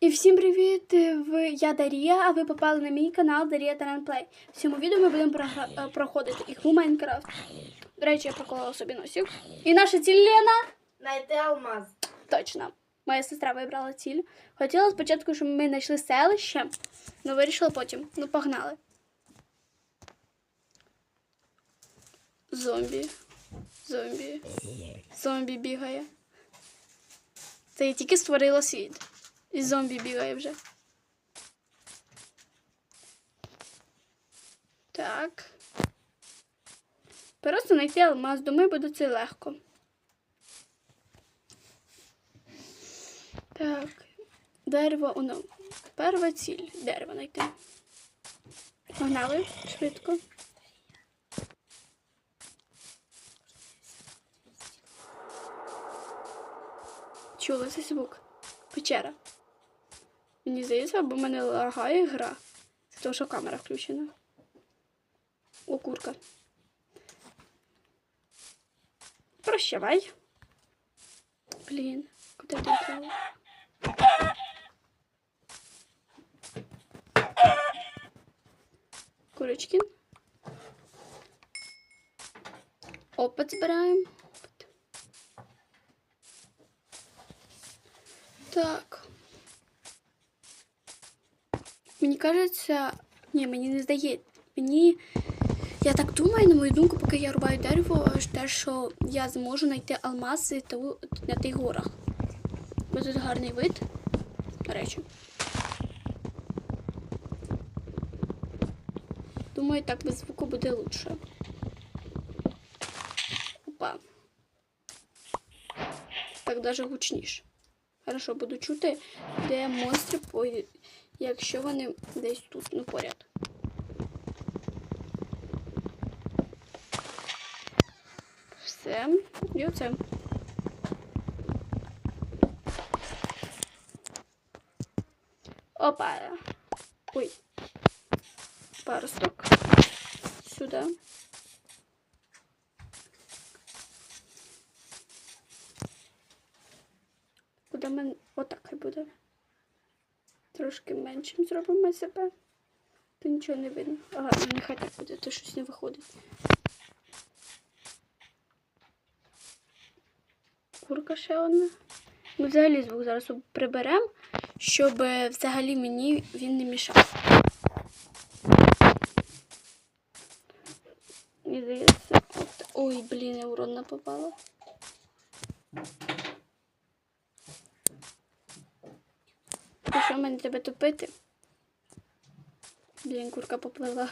І всім привіт! Я Дарія, а ви попали на мій канал Дарія Таранплей. В цьому відео ми будемо програ- е, проходити ігру Майнкрафт. До речі, я проколола собі носик. І наша ціль Лена. Найти алмаз. Точно. Моя сестра вибрала ціль. Хотіла спочатку, щоб ми знайшли селище, але вирішила потім. Ну, погнали. Зомбі. Зомбі. Зомбі бігає. Це я тільки створила світ. І зомбі бігає вже. Так. Просто знайти алмаз, думаю, буде це легко. Так. Дерево, воно. Перша ціль. Дерево знайти. Погнали швидко. Чула цей звук. Печера. Мені здається, або мене лагає гра. Це тому, що камера включена. О, курка. Прощавай. Блін, куди ти впала? Курочки. Опит збираємо. Так. Мені кажеться, ні, мені не здається. Мені. Я так думаю, на мою думку, поки я рубаю дерево, те, що я зможу знайти алмази на тих горах. Бо тут гарний вид, до речі. Думаю, так без звуку буде лучше. Опа. Так даже гучніше. Хорошо, буду чути, де монстри. Якщо вони десь тут, ну, поряд. Все. І оце. Опа. Ой. Паросток. Сюди. Куди мен... Отак хай буде. Трошки меншим зробимо себе. То нічого не видно. Ага, ну нехай так буде, то щось не виходить. Курка ще одна. Ми взагалі звук зараз приберемо, щоб е, взагалі мені він не мішав. Ой, блін, я уродна попала. І що мені тебе топити? Блін, курка попливла.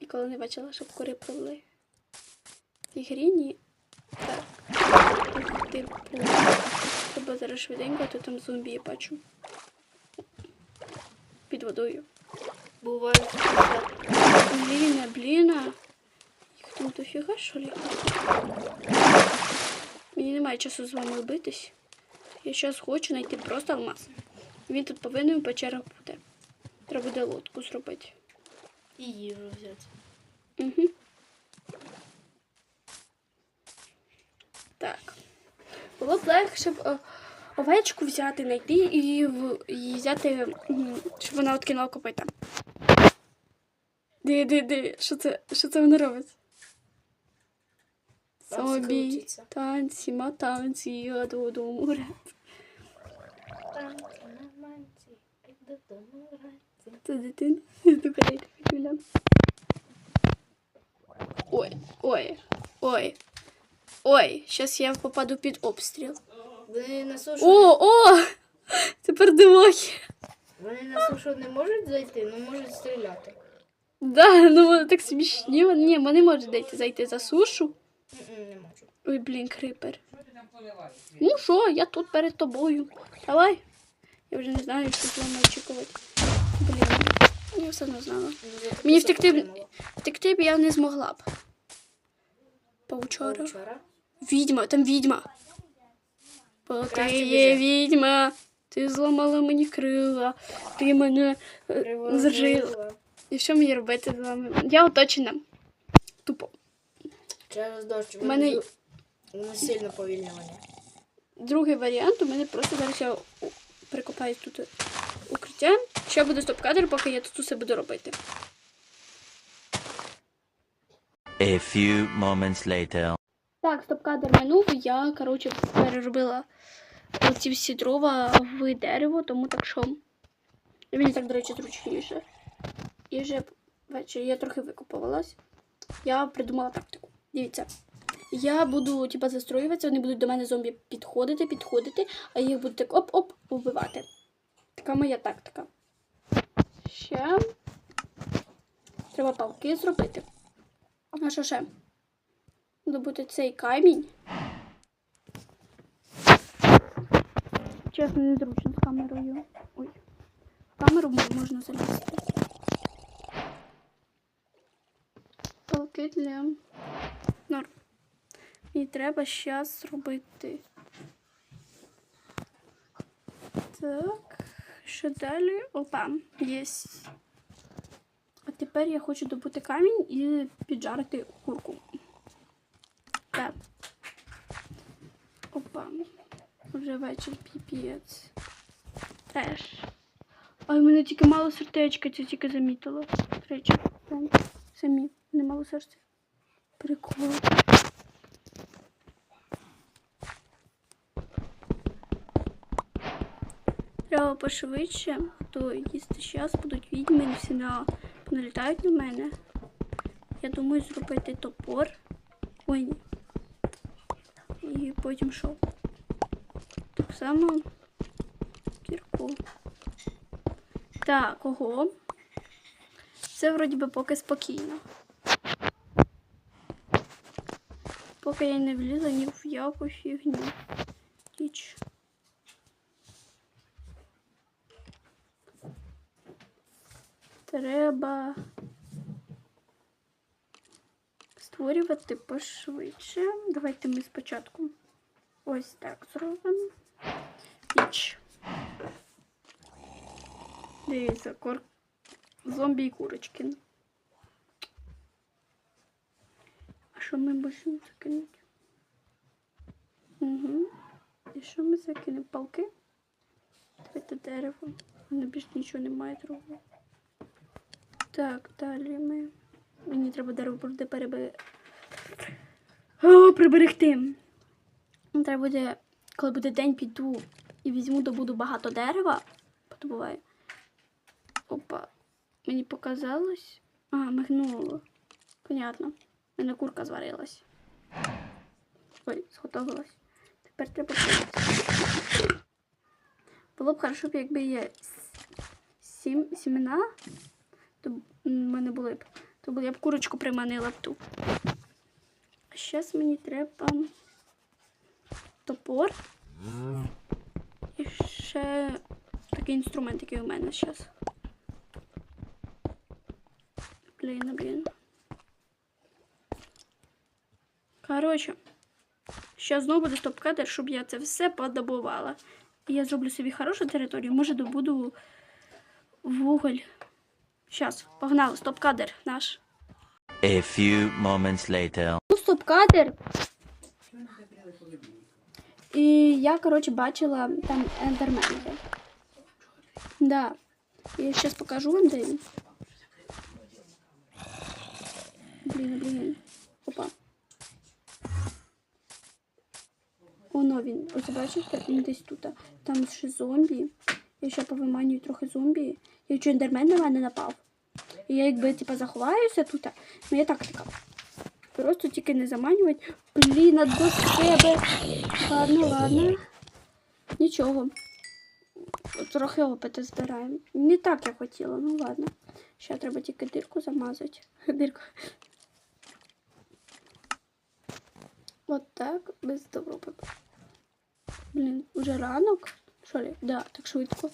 Ніколи не бачила, щоб кури пливли. В цій грі ні. Так. Ти. Треба зараз швиденько, то там зомбі я бачу. Під водою. Буває. Блін, блін. Їх там дофіга, що ли? Мені немає часу з вами битись. Я зараз хочу знайти просто алмаз. Він тут повинен в печерах бути. Треба буде лодку зробити. І їжу взяти. Угу. Так. Було б легше б е, овечку взяти, знайти і, і взяти, щоб вона откинула копита. Ди, ди, ди. Що це, що це вона робить? Собі танці, ма танці, я додому море. Танці на манці, додому вранці. Це дитина. Дукарейка Юля. Ой, ой, ой. Ой, зараз я попаду під обстріл. Вони на сушу, О, о! Тепер дивоє. вони на сушу не можуть зайти, але можуть стріляти. Да, ну так смішні. Ні, вони можуть зайти, зайти за сушу. Не. Ой, блін, крипер. Ну що, я тут перед тобою. Давай. Я вже не знаю, що з вами очікувати. Блін, я все одно знала. Мені втекти, б- втекти б я не змогла б. Павучора. Відьма, там відьма. Бо ти є відьма. Ти зламала мені крила. Ти мене е, зажила. Приворожила. І що мені робити з вами? Я оточена. Через дощ. У мене- Воно сильно повільнювання. Другий варіант у мене просто зараз я прикопаюсь тут укриття. Ще буде стоп-кадр, поки я тут усе буду робити. A few moments later. Так, стоп-кадр минув. Я, коротше, переробила ці всі дрова в дерево, тому так що. Мені так, до речі, зручніше. І вже ввечері я трохи викупувалась. Я придумала тактику. Дивіться. Я буду, типа, застроюватися, вони будуть до мене зомбі підходити, підходити, а їх буду так оп-оп вбивати. Така моя тактика. Ще треба палки зробити. А що ще? Добути цей камінь. Чесно, незручно з камерою. Ой. В камеру можна залізти. Палки для норм. І треба зараз зробити. Так. Що далі? Опа, єсть. А тепер я хочу добути камінь і піджарити курку. Так. Опа. Вже вечір піпець. Треш. Ай, в мене тільки мало сердечка, це тільки замітила. Речі, самі. Не мало серця. Прикол. Треба пошвидше, то їсти зараз будуть відьми, і всі на... налітають на мене. Я думаю зробити топор. Ой, ні. І потім що? Так само кірку. Так, ого. Це вроді би поки спокійно. Поки я не влізла ні в яку фігню. Річ. Треба створювати пошвидше. Давайте ми спочатку ось так зробимо. Піч. Дивіться, кор... зомбі і курочки. А що ми можемо закинути? Угу. І що ми закинемо? Палки? Давайте дерево. У мене більш нічого немає другого. Так, далі ми. Мені треба дерево буде перебе... О, приберегти. Треба буде, коли буде день, піду і візьму, добуду багато дерева. Подобуваю. Опа. Мені показалось. А, мигнуло. Понятно. У мене курка зварилась. Ой, сготовилась. Тепер треба. пити. Було б хорошо, якби є сім, сімена, то мене були б. То я б курочку приманила б ту. А зараз мені треба топор. І ще такий інструмент, який у мене зараз. Блін, блін. Коротше, ще знову буде стоп-кадр, щоб я це все подобувала. І я зроблю собі хорошу територію, може добуду вуголь. Щас, погнали, стоп-кадр наш. A few moments later. Ну, стоп-кадр. І я, коротше, бачила там ендермена. Да. Я зараз покажу вам, де він. Блін, блін. Опа. Оно він. Ось бачите, він десь тут. Там ще зомбі. Я ще повиманюю трохи зомбі. Я чую, ендермен на мене напав. І я якби типа заховаюся тут. Моя тактика. Просто тільки не заманювати. Блін, а до себе. Ладно, ладно. Нічого. Трохи опиту збираємо. Не так я хотіла, ну ладно. Ще треба тільки дирку замазати. Дирку. От так, без добропи. Блін, уже ранок. Що ли? Да, так швидко.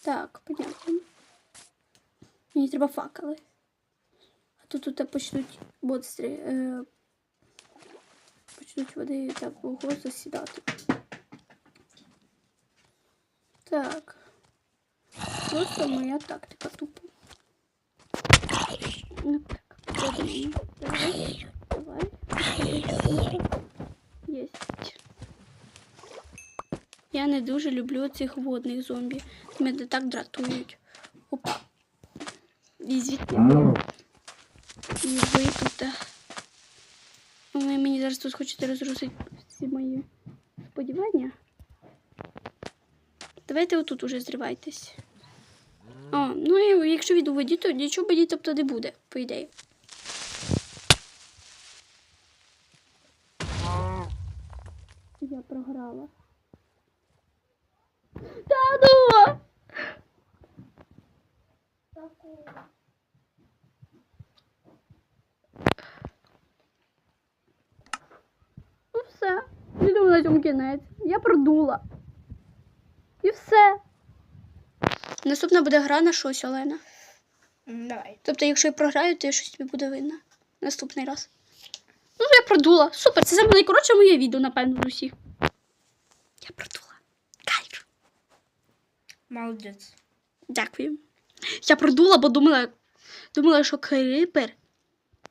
Так, понятно. Мені треба факели. А то тут почнуть монстри. Е, почнуть вони так ого засідати. Так. Просто моя тактика тупо. Ну, так, подумаємо. Давай. Давай. Есть. Я не дуже люблю цих водних зомбі. Мене так дратують. Опа. І звідки? І ви тут. Ви мені зараз тут хочете розрушити всі мої сподівання. Давайте отут уже зривайтесь. А, ну і якщо від у воді, то нічого воді тобто не буде, по ідеї. Я програла. Та ну! Ну все. Не думаю на цьому кінець. Я продула. І все. Наступна буде гра на щось, Олена. Давай. Тобто, якщо я програю, то щось тобі буде видно. Наступний раз. Ну, я продула. Супер, це саме найкоротше моє відео, напевно, з усіх. Я продула. Кайф. Молодець. Дякую. Я продула, бо думала, думала, що крипер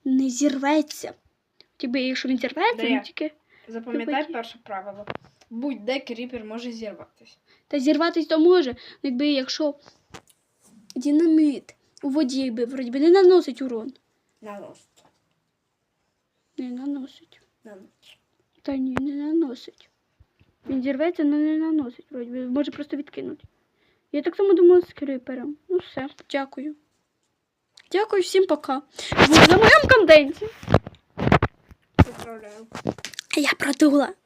не зірветься. Типу, якщо він зірветься, він тільки. Запам'ятай Любить. перше правило. Будь-де кріпер може зірватися. Та зірватись то може. Ну, якби якщо динамит у воді, якби вроді би не наносить урон. Наносить. Не наносить. Наносить. Та ні, не наносить. Він зірветься, але не наносить. Вроді би, може просто відкинути. Я так само думала з крипером. Ну все, дякую. Дякую всім пока. Були на моєму контенті. Поздравляю. Я продула.